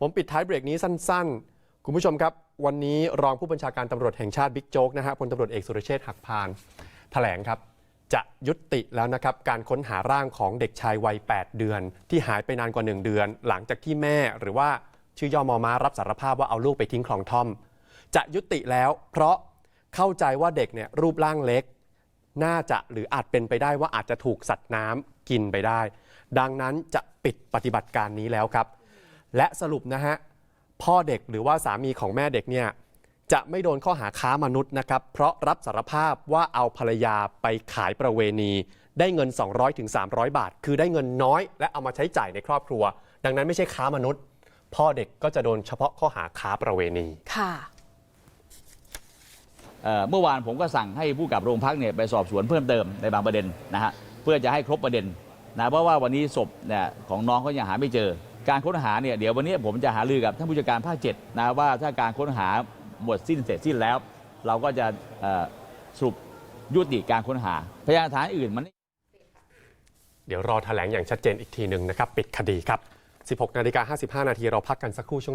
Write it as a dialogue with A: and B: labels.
A: ผมปิดท้ายเบรกนี้สั้น ๆ คุณผู้ชมครับ วันนี้รองผู้บัญชาการตำรวจแห่งชาติบิ๊กโจ๊กนะฮะพลตำรวจเอกสุรเชษฐ์หักพานแถลงครับ จะยุติแล้วนะครับ การค้นหาร่างของเด็กชายวัย 8 เดือน ที่หายไปนานกว่า 1 เดือน หลังจากที่แม่หรือว่าชื่อย่อมอมารับสารภาพว่าเอาลูกไปทิ้งคลองท่อม จะยุติแล้วเพราะเข้าใจว่าเด็กเนี่ยรูปร่างเล็ก น่าจะหรืออาจเป็นไปได้ว่าอาจจะถูกสัตว์น้ำกินไปได้ ดังนั้นจะปิดปฏิบัติการนี้แล้วครับ และสรุปนะฮะพ่อเด็กหรือว่าสามีของแม่เด็กเนี่ยจะไม่โดนข้อหาค้ามนุษย์นะครับ เพราะรับสารภาพว่าเอาภรรยาไปขายประเวณี ได้เงิน 200-300ถึง300 บาท คือได้เงินน้อย และเอามาใช้จ่ายในครอบครัว ดังนั้นไม่ใช่ค้ามนุษย์ พ่อเด็กก็จะโดนเฉพาะข้อหาค้าประเวณี
B: ค่ะ
C: เอ่อเมื่อวานผมก็สั่งให้ผู้กับโรงพักเนี่ยไปสอบสวนเพิ่มเติมในบางประเด็นนะฮะเพื่อจะให้ครบประเด็นนะเพราะว่าวันนี้ศพเนี่ยของน้องเขายังหาไม่เจอ การค้นหาเนี่ยเดี๋ยววันนี้ผมจะหารือกับท่านผู้จัดการภาคเจ็ดนะว่าถ้าการค้นหาหมดสิ้นเสร็จสิ้นแล้ว เราก็จะสรุปยุติการค้นหา พยานฐานอื่นมัน
A: เดี๋ยวรอแถลงอย่างชัดเจนอีกทีหนึ่งนะครับ ปิดคดีครับ 16นาฬิกา55 นาทีเราพักกันสักครู่ช่วงหน้า